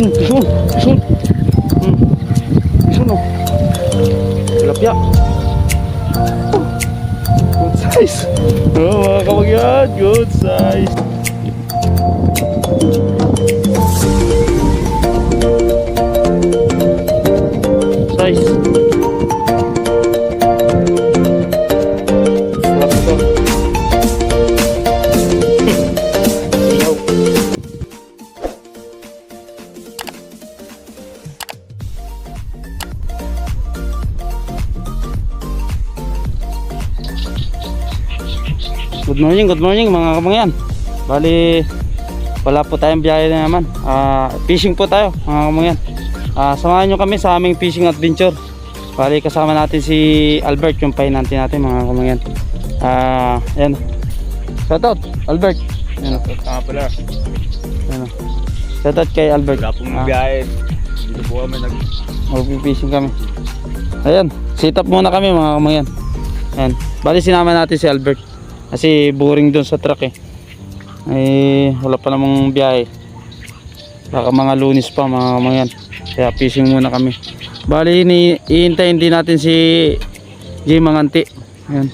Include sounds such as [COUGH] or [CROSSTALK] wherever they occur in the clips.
Hmm, isun, isun. Hmm. Isun oh. Tilapia. Oh, Good size. Oh, mga kamagyan, good. Size. Morning, good morning mga kamangyan. Bali, wala po tayong biyahe na naman. Ah, fishing po tayo mga kamangyan. Ah, samahan nyo kami sa aming fishing adventure. Bali, kasama natin si Albert, yung pahinanti natin mga kamangyan. Ah, yan. Shout out, Albert. Yan. Tama pala. Yan. Shout out kay Albert. Wala pong Ah, biyahe. Dito po kami nag... Magpipishing kami. Ayan, sit up muna kami mga kamangyan. Ayan, bali sinama natin si Albert. Kasi boring doon sa truck eh. Ay, wala pa namang biyahe. Baka mga lunis pa mga kamangyan. Kaya fishing muna kami. Bali, ni iintayin din natin si J Manganti. Ayan.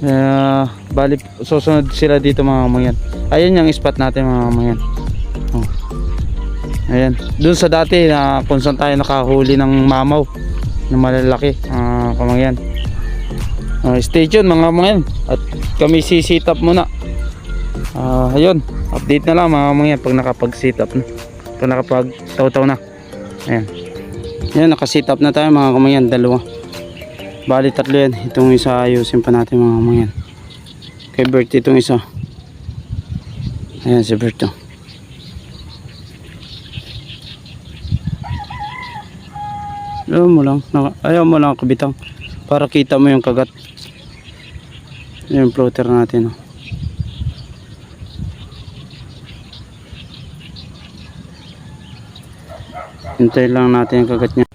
Kaya, bali, susunod sila dito mga kamangyan. Ayan yung spot natin mga kamangyan. Oh. Ayan. Doon sa dati na kung saan tayo nakahuli ng mamaw na malalaki. Ah, kamangyan. Ah, stay tuned mga kamangyan. At kami si-sit up muna. Ah, ayun. Update na lang mga kamangyan pag nakapag-sit up na. Pag nakapag-taw-taw na. Ayan. Ayan, naka-sit up na tayo mga kamangyan. Dalawa. Bali tatlo yan. Itong isa ayusin pa natin mga kamangyan. Kay Bert itong isa. Ayan si Bert oh. Ayaw mo lang. Naka, ayaw mo lang kabitang. Para kita mo yung kagat. Yung floater natin. Oh. Hintay lang natin yung kagat niya.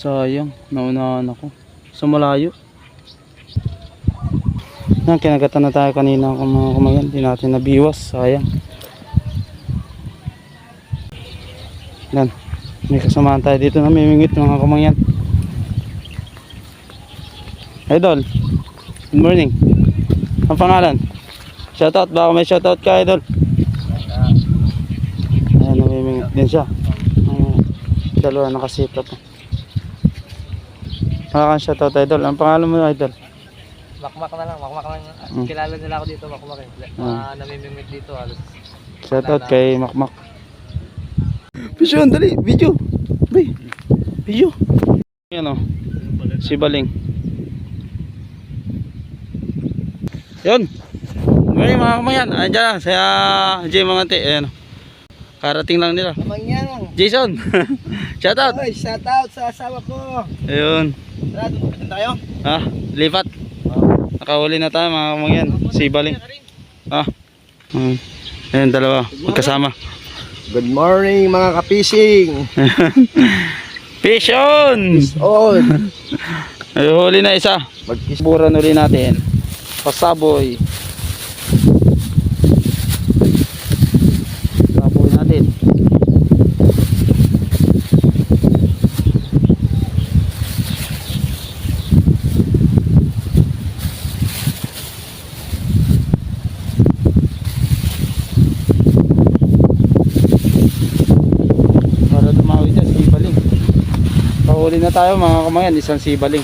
Sayang. Naunahan ako. Sa malayo. Yan, kinagatan na tayo kanina kung mga kumayan. Hindi natin nabiwas. Sayang. Yan. May kasamahan tayo dito na mimingit mga kamangyan. Idol. Good morning. Ang pangalan? Shoutout. Baka may shoutout ka, Idol. Ayan, namimingit din siya. Ang dalawa nakasitap. Baka kang shoutout, Idol. Ang pangalan mo, Idol? Makmak na lang, makmak na lang. Mm. Kilala nila ako dito, makmak eh. Mga namimimit dito halos. Shoutout kay Makmak. Video, dali. Video. Pre. Video. Yan o. Si Baling. Yun. May mga kamayan. Andiyan lang. Saya Jay Mangante. Ayan o. Karating lang nila. Kamangyang! Jason. [LAUGHS] Shoutout. Oy, shout out sa asawa ko! Ayun. Tara, dumating tayo. Ha? Lipat. Nakahuli na tayo mga kamayan. Si Baling. Ah. Hmm. Ayun, dalawa. Magkasama. Good morning mga kapising! [LAUGHS] Fish on! On! Ay, [LAUGHS] huli na isa. Magkis... Buran uli natin. Pasaboy natin. Para tumawi dyan, sibaling. Pahuli na tayo mga kamayan, isang sibaling.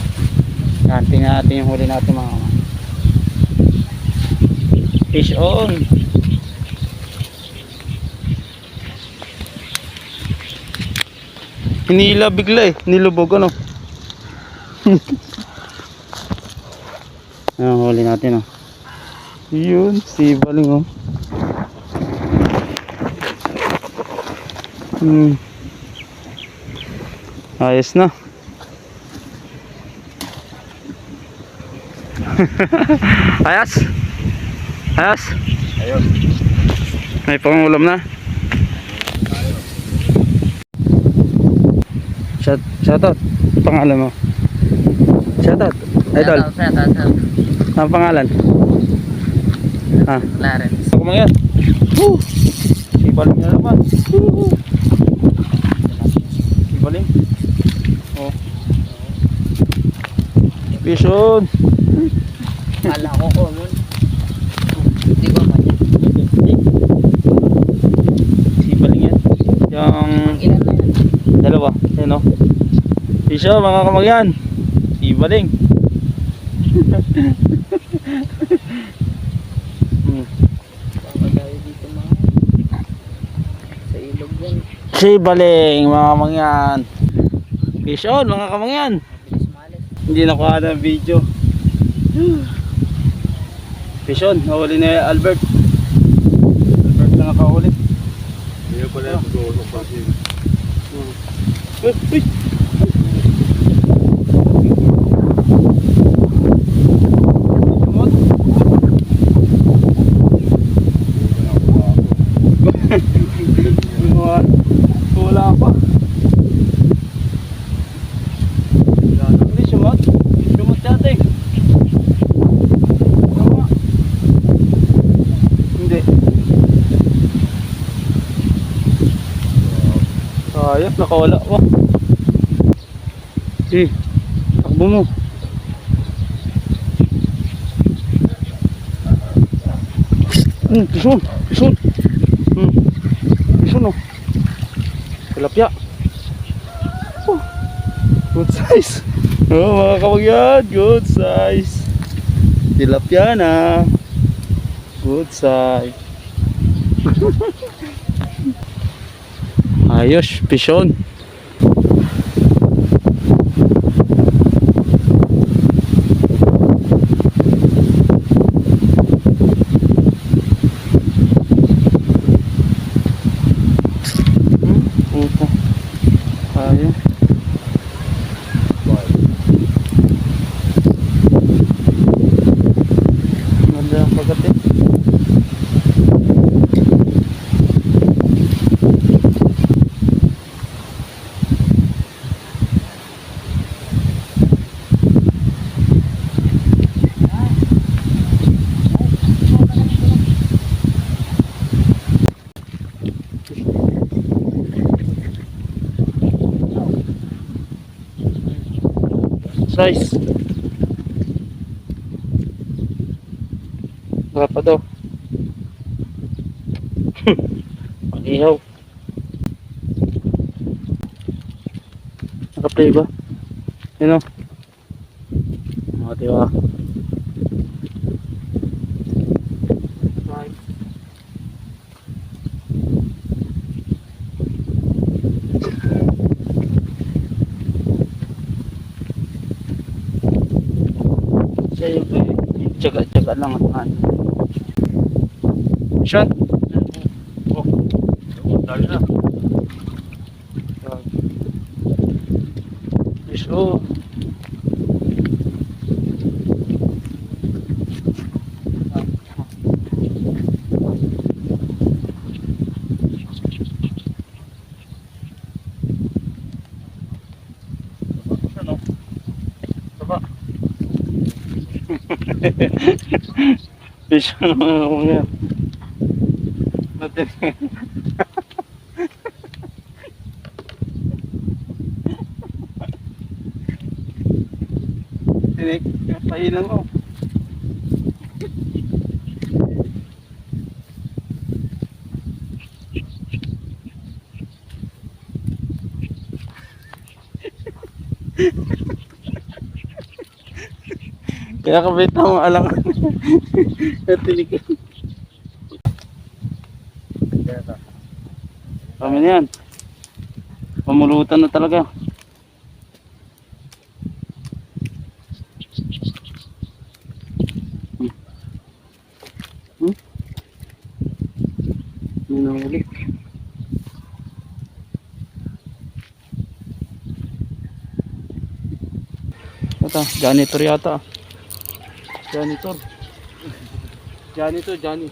Yan, tingnan natin yung huli natin mga kamayan. Fish on. Hinila bigla eh, nilubog ano. [LAUGHS] Ayan, huli natin oh. Yun, sibaling oh. Hmm. Ayos na. [LAUGHS] Ayos. Ayos. Ayun. May pangulam na. Shout, shout out. Pangalan mo. Shout out. Idol. Shout out. Ang pangalan. Ha? Clarence. Ako yan. Woo! Ibaling na naman. Woo! Ibaling. Oh. Vision. Kala ko common. Hindi ko man yan. Ibaling yan. Yung Ilan na yan? dalawa. Yan o. Vision mga kamagyan. Ibaling. hmm. Mga. Sibaling mga kamagyan. Vision mga kamagyan. Bilis malis. Hindi nakuha ng video. Vision, nahuli na Albert. Albert na nakahuli. Hindi pala yung mag-uusok pa siya. Uy, uy. Sumot. Wala wala pa. Hindi sumot. Sumot dati. Tama. Hindi. Sayang, nakawala pa. Eh, takbo mo. Hmm, pison, pison. Hmm, pison oh. Tilapia. Oh, good size. Oh, mga kamagyan, good size. Tilapia na. Good size. [LAUGHS] Ayos, pison. Hmm, puta. Ayos. Ganda ang pagkati. Size. Wala pa daw. [LAUGHS] Pag-ihaw. Naka-play ba? Yun o. Mga diba? Siya yung tsaga-tsaga lang at ano. Sean? Oh, dali na. Yes, Fish [LAUGHS] ano ako nga. Natin. Tinik, pahilan mo. Kaya kabita mo alang. Tinik. Kami na yan. Pamulutan na talaga. Hmm. Hmm? Na ulit. Ito, janitor yata. Janitor. Janitor, Johnny.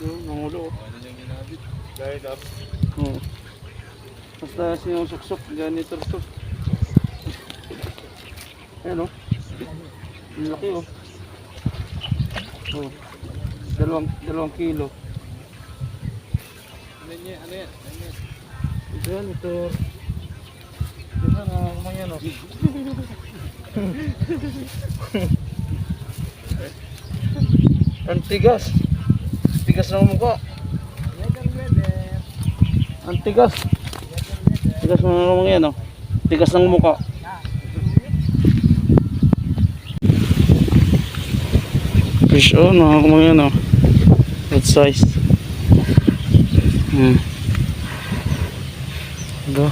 Yung nangulo. oh. Ano yung ginabit? Dahil up. Oo. Basta sinusuksok, janitor to. Ayan o. Ang laki o. Oh. Dalawang, dalawang kilo. Ano yan? Ano yan? Ano yan? Ito yan, ito. Ito na, mga yan, oh. [LAUGHS] Ang tigas. Tigas ng mukha. Ang tigas. Tigas ng mga yan, oh. Tigas ng mukha. Fish on, mga mga yan, oh. Good size. Hmm. Ito.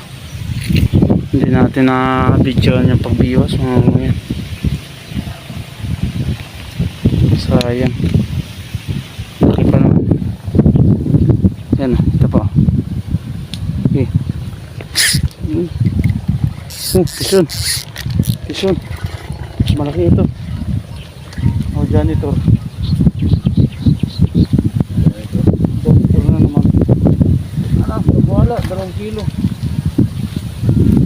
Hindi natin na videoan yung pagbiwas, mga mga yan. Sayang. Laki pa naman. Yan, ito pa. Okay. Hmm. Hmm, Kishon. Kishon. Malaki ito. Oh, janitor. Janitor na naman. Ano, wala. Dalawang kilo.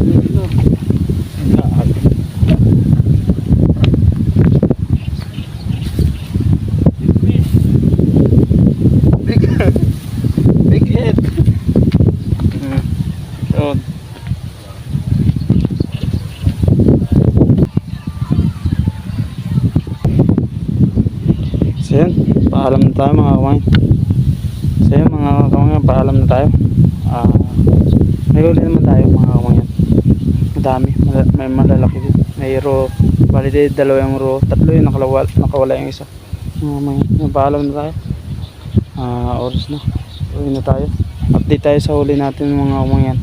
Janitor. Big, big head. Hmm. Yun. So yan, paalam na tayo mga kumain. So yan mga kumain, paalam na tayo. Ah, may huli naman tayo mga kumain. Madami, may malalaki din. May row, bali din dalawa yung row, tatlo yung nakawala, nakawala yung isa. Mga kumain, yan, paalam na tayo. Ah, oras na. Uwi na tayo. Update tayo sa huli natin mga kumain.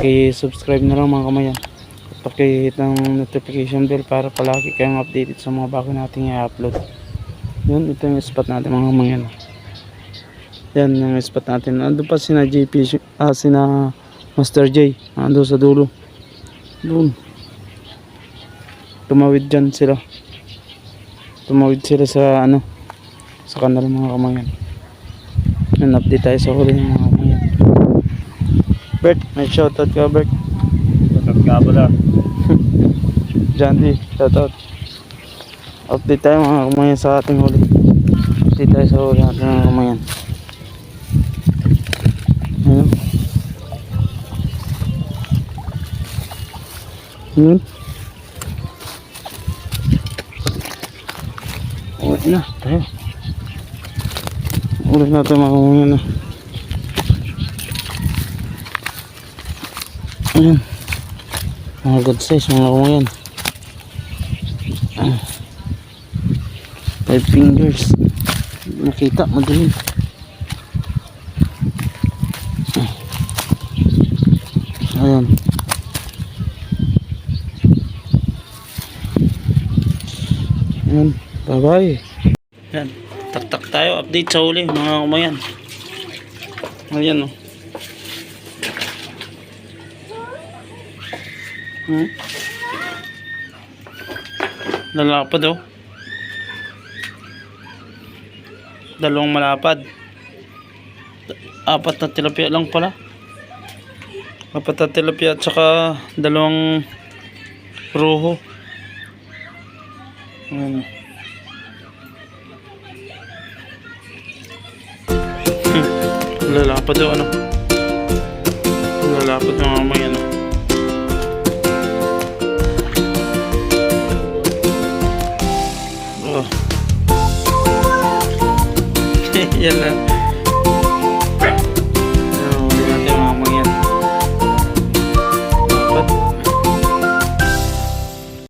I-subscribe na lang mga kamayan. At paki-hit ng notification bell para palagi kayong updated sa mga bago nating i-upload. Yun, ito yung spot natin mga kamayan. Yan yung spot natin. Ando pa sina JP, ah, sina Master J. Ando sa dulo. Doon. Tumawid dyan sila. Tumawid sila sa ano, sa kanilang mga kamayan. Yan, update tayo sa huli mga kamayan. Bert, may shoutout ka Bert. Masarap ka pala. [LAUGHS] John D, shoutout. Update tayo mga kumayan sa ating huli. Update tayo sa huli natin mga kumayan. Ayun. Yun. Uwi na, tayo. Ulit natin mga kumayan na. Ayan. Mga good size, mga kumayan. Ah. Five fingers. Nakita, madilim. Ayan. Ayan. Bye-bye. Ayan. Tak-tak tayo. Update sa huli, mga kumayan. Ayan, oh. Hmm? Lalapad oh. Dalawang malapad. Apat na tilapia lang pala. Apat na tilapia at saka dalawang roho. Ayan. Hmm. Lalapad oh ano. Lalapad mga kamay ano. Oh. Yan lang.